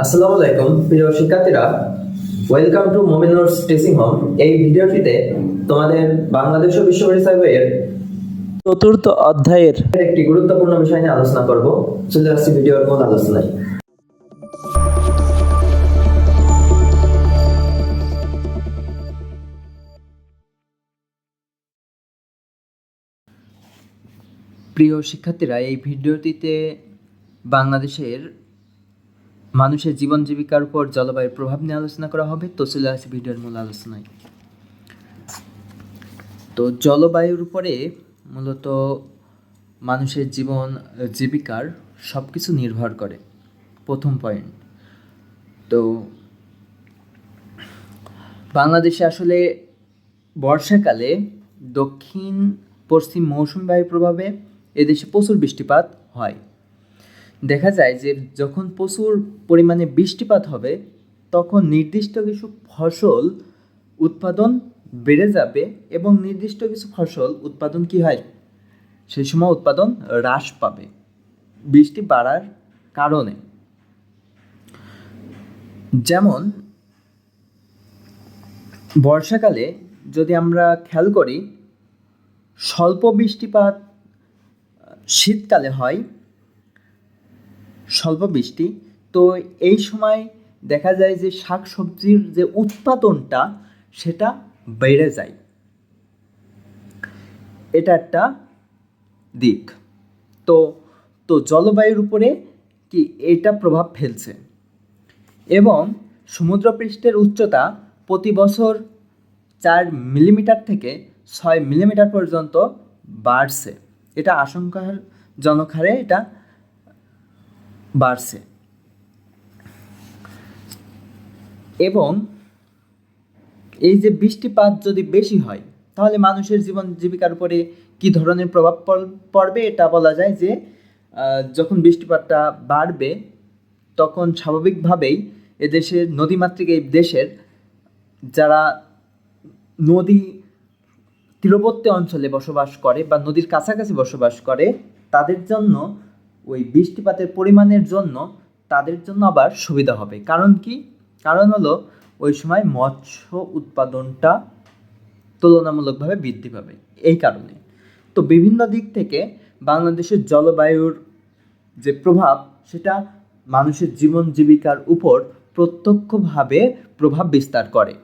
আসসালামু আলাইকুম, প্রিয় শিক্ষার্থীরা। Welcome to Mominur's teaching home এই ভিডিওটিতে তোমাদের বাংলাদেশ ও পরিচয় চতুর্থ অধ্যায়ের একটি গুরুত্বপূর্ণ বিষয় নিয়ে আলোচনা করব। চলে আসছি ভিডিওর মূল আলোচনায়। প্রিয় শিক্ষার্থীরা, এই ভিডিওটিতে বাংলাদেশের মানুষের জীবন জীবিকার উপর জলবায়ুর প্রভাব নিয়ে আলোচনা করা হবে। তো চলে আসি ভিডিওর মূল আলোচনায়। তো জলবায়ুর উপরে মূলত মানুষের জীবন, জীবিকার সব কিছু নির্ভর করে। প্রথম পয়েন্ট তো বাংলাদেশে আসলে বর্ষাকালে দক্ষিণ পশ্চিম মৌসুমী বায়ুর প্রভাবে এদেশে প্রচুর বৃষ্টিপাত হয়। দেখা যায় যে যখন প্রচুর পরিমাণে বৃষ্টিপাত হবে, তখন নির্দিষ্ট কিছু ফসল উৎপাদন বেড়ে যাবে এবং নির্দিষ্ট কিছু ফসল উৎপাদন কি হয়? সেই সময় উৎপাদন হ্রাস পাবে, বৃষ্টি বাড়ার কারণে। যেমন, বর্ষাকালে যদি আমরা খেয়াল করি, স্বল্প বৃষ্টিপাত শীতকালে হয় স্বল্প বৃষ্টি। তো এই সময় দেখা যায় যে শাক সবজির যে উৎপাদনটা, সেটা বেড়ে যায়। এটা একটা দিক। তো তো জলবায়ুর উপরে কি এটা প্রভাব ফেলছে? এবং সমুদ্রপৃষ্ঠের উচ্চতা প্রতি বছর চার মিলিমিটার থেকে ছয় মিলিমিটার পর্যন্ত বাড়ছে। এটা আশঙ্কাজনক হারে এটা বাড়ছে। এবং এই যে বৃষ্টিপাত যদি বেশি হয়, তাহলে মানুষের জীবন জীবিকার উপরে কি ধরনের প্রভাব পড়- পড়বে? এটা বলা যায় যে যখন বৃষ্টিপাতটা বাড়বে, তখন স্বাভাবিকভাবেই এদেশের নদীমাতৃক এই দেশের যারা নদী তীরবর্তী অঞ্চলে বসবাস করে বা নদীর কাছাকাছি বসবাস করে, তাদের জন্য ওই বৃষ্টিপাতের পরিমাণের জন্য তাদের জন্য আবার সুবিধা হবে। কারণ কি? কারণ হলো ওই সময় মৎস্য উৎপাদনটা তুলনামূলকভাবে বৃদ্ধি পাবে। এই কারণে। তো বিভিন্ন দিক থেকে বাংলাদেশের জলবায়ুর যে প্রভাব, সেটা মানুষের জীবন জীবিকার উপর প্রত্যক্ষভাবে প্রভাব বিস্তার করে।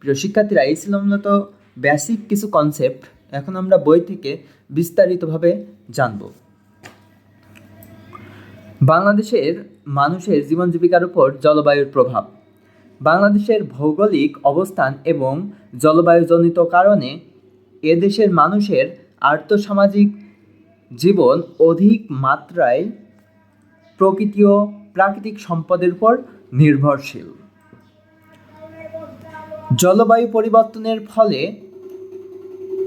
প্রিয় শিক্ষার্থীরা, এই ছিল মূলত বেসিক কিছু কনসেপ্ট এখন আমরা বই থেকে বিস্তারিতভাবে জানব। বাংলাদেশের মানুষের জীবন জীবিকার উপর জলবায়ুর প্রভাব। বাংলাদেশের ভৌগোলিক অবস্থান এবং জলবায়ুজনিত কারণে এদেশের মানুষের আর্থসামাজিক জীবন অধিক মাত্রায় প্রকৃতি ও প্রাকৃতিক সম্পদের উপর নির্ভরশীল। জলবায়ু পরিবর্তনের ফলে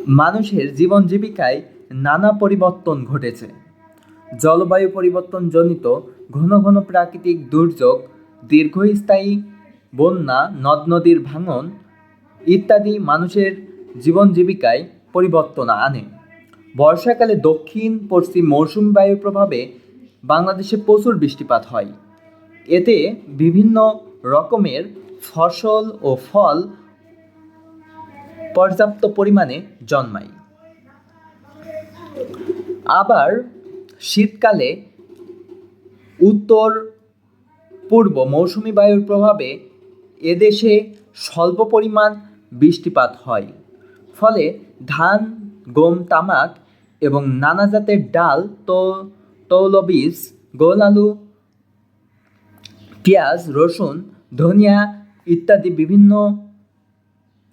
মানুষের জীবন জীবিকায় নানা পরিবর্তন ঘটেছে। জলবায়ু পরিবর্তনজনিত ঘন ঘন প্রাকৃতিক দুর্যোগ, দীর্ঘস্থায়ী বন্যা, নদ নদীর ভাঙন ইত্যাদি মানুষের জীবন জীবিকায় পরিবর্তন আনে। বর্ষাকালে দক্ষিণ, পশ্চিম মৌসুম বায়ুর প্রভাবে বাংলাদেশে প্রচুর বৃষ্টিপাত হয়। এতে বিভিন্ন রকমের ফসল ও ফল পর্যাপ্ত পরিমাণে জন্মায়। আবার শীতকালে উত্তর পূর্ব মৌসুমি বায়ুর প্রভাবে এদেশে স্বল্প পরিমাণ বৃষ্টিপাত হয়। ফলে ধান, গম, তামাক এবং নানা জাতের ডাল, তো, তৈলবীজ, গোল আলু, পেঁয়াজ, রসুন, ধনিয়া ইত্যাদি বিভিন্ন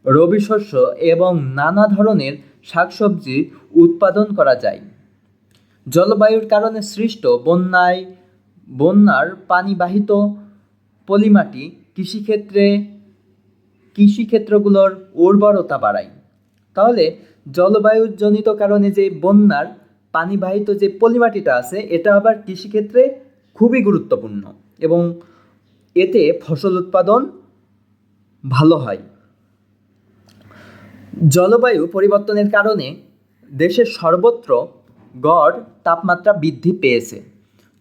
রবি শস্য এবং নানা ধরনের শাকসবজি উৎপাদন করা যায়। জলবায়ুর কারণে সৃষ্ট বন্যায়, বন্যার পানিবাহিত পলিমাটি কৃষিক্ষেত্রে, কৃষিক্ষেত্রগুলোর উর্বরতা বাড়ায়। তাহলে জলবায়ুজনিত কারণে যে বন্যার পানিবাহিত যে পলিমাটিটা আছে, এটা আবার কৃষিক্ষেত্রে খুবই গুরুত্বপূর্ণ এবং এতে ফসল উৎপাদন ভালো হয়। জলবায়ু পরিবর্তনের কারণে দেশের সর্বত্র গড় তাপমাত্রা বৃদ্ধি পেয়েছে।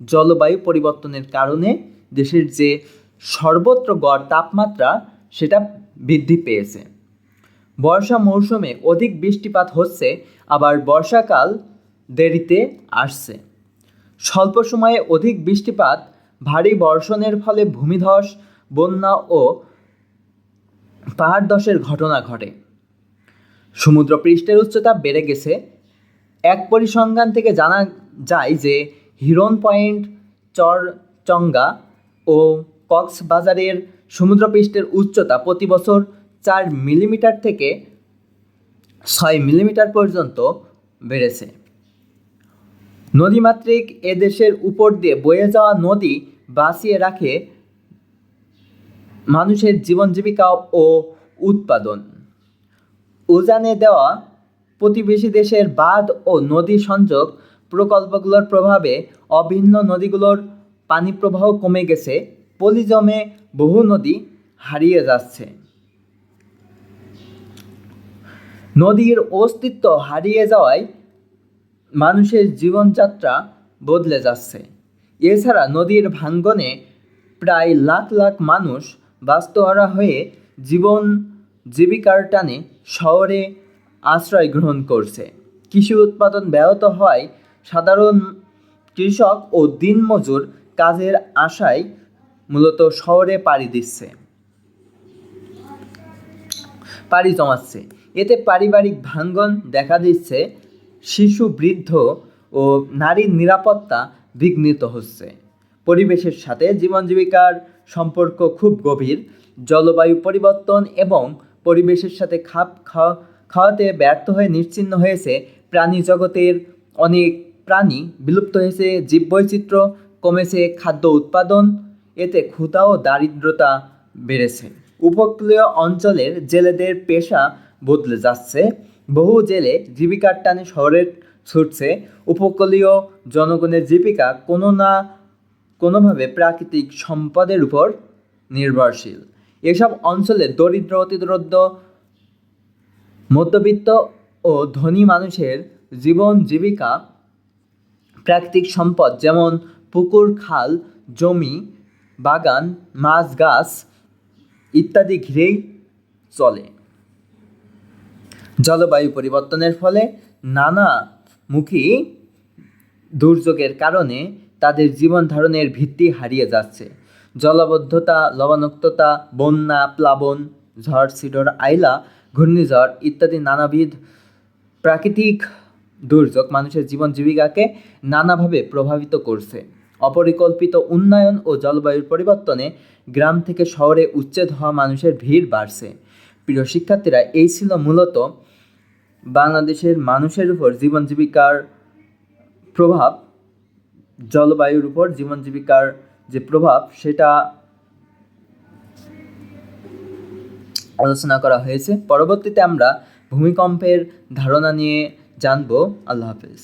জলবায়ু পরিবর্তনের কারণে দেশের যে সর্বত্র গড় তাপমাত্রা, সেটা বৃদ্ধি পেয়েছে। বর্ষা মৌসুমে অধিক বৃষ্টিপাত হচ্ছে, আবার বর্ষাকাল দেরিতে আসছে। স্বল্প সময়ে অধিক বৃষ্টিপাত, ভারী বর্ষণের ফলে ভূমিধস, বন্যা ও পাহাড় ধসের ঘটনা ঘটে। সমুদ্র পৃষ্ঠের উচ্চতা বেড়ে গেছে এক পরিসংখ্যান থেকে জানা যায় যে হিরন পয়েন্ট, চরচঙ্গা ও কক্সবাজারের সমুদ্রপৃষ্ঠের উচ্চতা প্রতি বছর চার মিলিমিটার থেকে ছয় মিলিমিটার পর্যন্ত বেড়েছে। নদীমাতৃক এদেশের উপর দিয়ে বয়ে যাওয়া নদী বাঁচিয়ে রাখে মানুষের জীবন জীবিকা ও উৎপাদন। উজানে দেওয়া প্রতিবেশী দেশের বাঁধ ও নদী সংযোগ প্রকল্পগুলোর প্রভাবে অভিন্ন নদীগুলোর পানি প্রবাহ কমে গেছে। পলি জমে বহু নদী হারিয়ে যাচ্ছে। নদীর অস্তিত্ব হারিয়ে যাওয়ায় মানুষের জীবনযাত্রা বদলে যাচ্ছে। এছাড়া নদীর ভাঙ্গনে প্রায় লাখ লাখ মানুষ বাস্তুহারা হয়ে জীবন জীবিকার টানে শহরে আশ্রয় গ্রহণ করছে। কৃষি উৎপাদন ব্যাহত হয় সাধারণ কৃষক ও দিনমজুর কাজের আশায় মূলত শহরে পাড়ি দিচ্ছে। পাড়ি জমাচ্ছে। এতে পারিবারিক ভাঙ্গন দেখা দিচ্ছে, শিশু বৃদ্ধ ও নারীর নিরাপত্তা বিঘ্নিত হচ্ছে। পরিবেশের সাথে জীবন জীবিকার সম্পর্ক খুব গভীর। জলবায়ু পরিবর্তন এবং পরিবেশের সাথে খাপ খাওয়া খাওয়াতে ব্যর্থ হয়ে নিশ্চিহ্ন হয়েছে প্রাণী জগতের অনেক প্রাণী। বিলুপ্ত হয়েছে জীববৈচিত্র্য, কমেছে খাদ্য উৎপাদন, এতে ক্ষুধা ও দারিদ্রতা বেড়েছে। উপকূলীয় অঞ্চলের জেলেদের পেশা বদলে যাচ্ছে। বহু জেলে জীবিকার টানে শহরে ছুটছে। উপকূলীয় জনগণের জীবিকা কোনো না কোনোভাবে প্রাকৃতিক সম্পদের উপর নির্ভরশীল। এসব অঞ্চলে দরিদ্র, অতিদরিদ্র মধ্যবিত্ত ও ধনী মানুষের জীবন জীবিকা প্রাকৃতিক সম্পদ যেমন পুকুর, খাল, জমি, বাগান, মাছ, গাছ ইত্যাদি ঘিরেই চলে। জলবায়ু পরিবর্তনের ফলে নানামুখী দুর্যোগের কারণে তাদের জীবন ধারণের ভিত্তি হারিয়ে যাচ্ছে। জলবদ্ধতা, লবণাক্ততা, বন্যা, প্লাবন, ঝড় সিডর আইলা ঘূর্ণিঝড় ইত্যাদি নানাবিধ প্রাকৃতিক দুর্যোগ মানুষের জীবন জীবিকাকে নানাভাবে প্রভাবিত করছে। অপরিকল্পিত উন্নয়ন ও জলবায়ুর পরিবর্তনে গ্রাম থেকে শহরে উচ্ছেদ হওয়া মানুষের ভিড় বাড়ছে। প্রিয় শিক্ষার্থীরা, এই ছিল মূলত বাংলাদেশের মানুষের উপর জীবন জীবিকার প্রভাব, জলবায়ুর উপর জীবন জীবিকার যে প্রভাব, সেটা আলোচনা করা হয়েছে। পরবর্তীতে আমরা ভূমিকম্পের ধারণা নিয়ে জানব। আল্লাহ হাফেজ।